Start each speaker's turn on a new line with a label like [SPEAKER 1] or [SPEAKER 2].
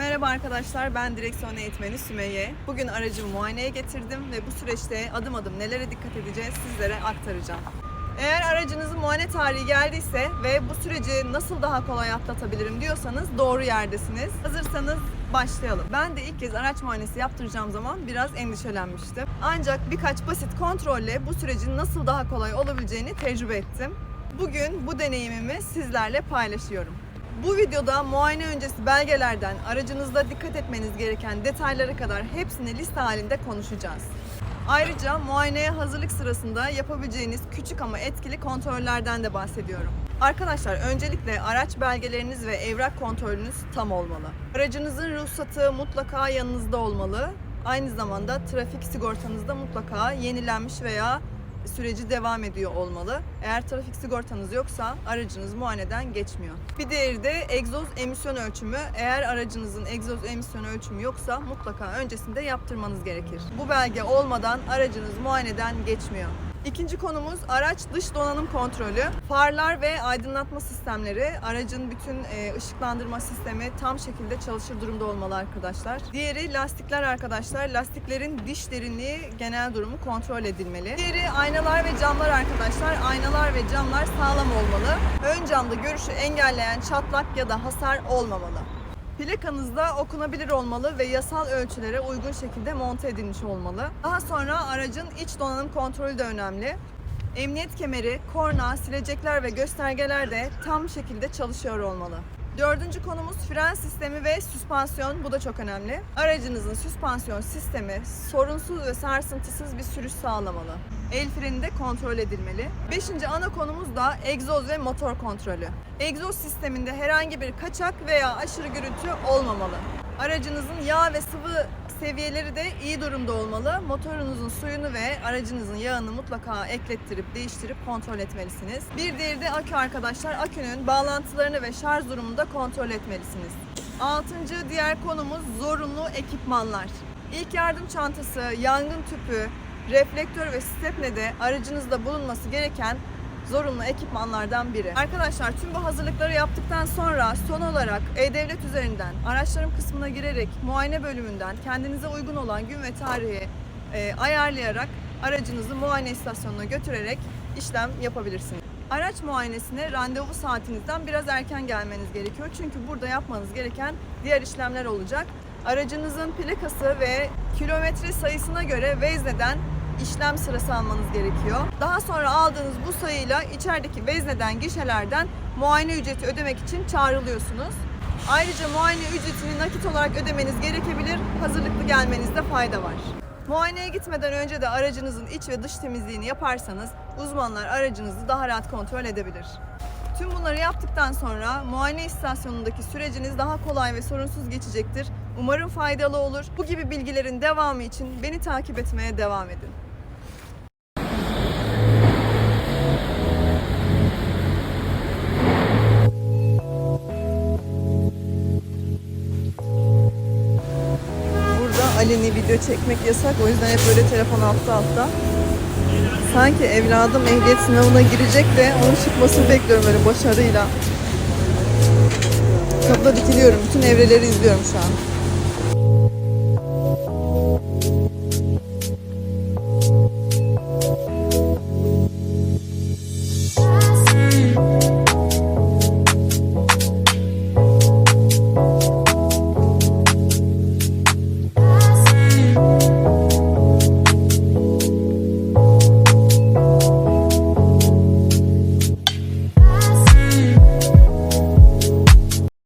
[SPEAKER 1] Merhaba arkadaşlar, ben direksiyon eğitmeni Sümeyye. Bugün aracımı muayeneye getirdim ve bu süreçte adım adım nelere dikkat edeceğiz sizlere aktaracağım. Eğer aracınızın muayene tarihi geldiyse ve bu süreci nasıl daha kolay atlatabilirim diyorsanız doğru yerdesiniz. Hazırsanız başlayalım. Ben de ilk kez araç muayenesi yaptıracağım zaman biraz endişelenmiştim. Ancak birkaç basit kontrolle bu sürecin nasıl daha kolay olabileceğini tecrübe ettim. Bugün bu deneyimimi sizlerle paylaşıyorum. Bu videoda muayene öncesi belgelerden aracınızda dikkat etmeniz gereken detaylara kadar hepsini liste halinde konuşacağız. Ayrıca muayeneye hazırlık sırasında yapabileceğiniz küçük ama etkili kontrollerden de bahsediyorum. Arkadaşlar öncelikle araç belgeleriniz ve evrak kontrolünüz tam olmalı. Aracınızın ruhsatı mutlaka yanınızda olmalı. Aynı zamanda trafik sigortanız da mutlaka yenilenmiş veya süreci devam ediyor olmalı. Eğer trafik sigortanız yoksa aracınız muayeneden geçmiyor. Bir diğeri de egzoz emisyon ölçümü. Eğer aracınızın egzoz emisyon ölçümü yoksa mutlaka öncesinde yaptırmanız gerekir. Bu belge olmadan aracınız muayeneden geçmiyor. İkinci konumuz araç dış donanım kontrolü. Farlar ve aydınlatma sistemleri, aracın bütün e, ışıklandırma sistemi tam şekilde çalışır durumda olmalı arkadaşlar. Diğeri lastikler arkadaşlar. Lastiklerin diş derinliği genel durumu kontrol edilmeli. Diğeri aynalar ve camlar arkadaşlar. Aynalar ve camlar sağlam olmalı. Ön camda görüşü engelleyen çatlak ya da hasar olmamalı. Plakanızda okunabilir olmalı ve yasal ölçülere uygun şekilde monte edilmiş olmalı. Daha sonra aracın iç donanım kontrolü de önemli. Emniyet kemeri, korna, silecekler ve göstergeler de tam şekilde çalışıyor olmalı. Dördüncü konumuz fren sistemi ve süspansiyon. Bu da çok önemli. Aracınızın süspansiyon sistemi sorunsuz ve sarsıntısız bir sürüş sağlamalı. El freni de kontrol edilmeli. Beşinci ana konumuz da egzoz ve motor kontrolü. Egzoz sisteminde herhangi bir kaçak veya aşırı gürültü olmamalı. Aracınızın yağ ve sıvı seviyeleri de iyi durumda olmalı. Motorunuzun suyunu ve aracınızın yağını mutlaka eklettirip değiştirip kontrol etmelisiniz. Bir diğeri de akü arkadaşlar. Akünün bağlantılarını ve şarj durumunu da kontrol etmelisiniz. Altıncı diğer konumuz zorunlu ekipmanlar. İlk yardım çantası, yangın tüpü, reflektör ve stepne de aracınızda bulunması gereken zorunlu ekipmanlardan biri. Arkadaşlar tüm bu hazırlıkları yaptıktan sonra son olarak E-Devlet üzerinden araçlarım kısmına girerek muayene bölümünden kendinize uygun olan gün ve tarihi e, ayarlayarak aracınızı muayene istasyonuna götürerek işlem yapabilirsiniz. Araç muayenesine randevu saatinizden biraz erken gelmeniz gerekiyor. Çünkü burada yapmanız gereken diğer işlemler olacak. Aracınızın plakası ve kilometre sayısına göre vezneden işlem sırası almanız gerekiyor. Daha sonra aldığınız bu sayıyla içerideki vezneden gişelerden muayene ücreti ödemek için çağrılıyorsunuz. Ayrıca muayene ücretini nakit olarak ödemeniz gerekebilir. Hazırlıklı gelmenizde fayda var. Muayeneye gitmeden önce de aracınızın iç ve dış temizliğini yaparsanız uzmanlar aracınızı daha rahat kontrol edebilir. Tüm bunları yaptıktan sonra muayene istasyonundaki süreciniz daha kolay ve sorunsuz geçecektir. Umarım faydalı olur. Bu gibi bilgilerin devamı için beni takip etmeye devam edin. Ali'ni video çekmek yasak. O yüzden hep böyle telefon altta altta. Sanki evladım ehliyet sınavına girecek de onun çıkmasını bekliyorum böyle başarıyla. Kapıda dikiliyorum. Bütün evreleri izliyorum şu an.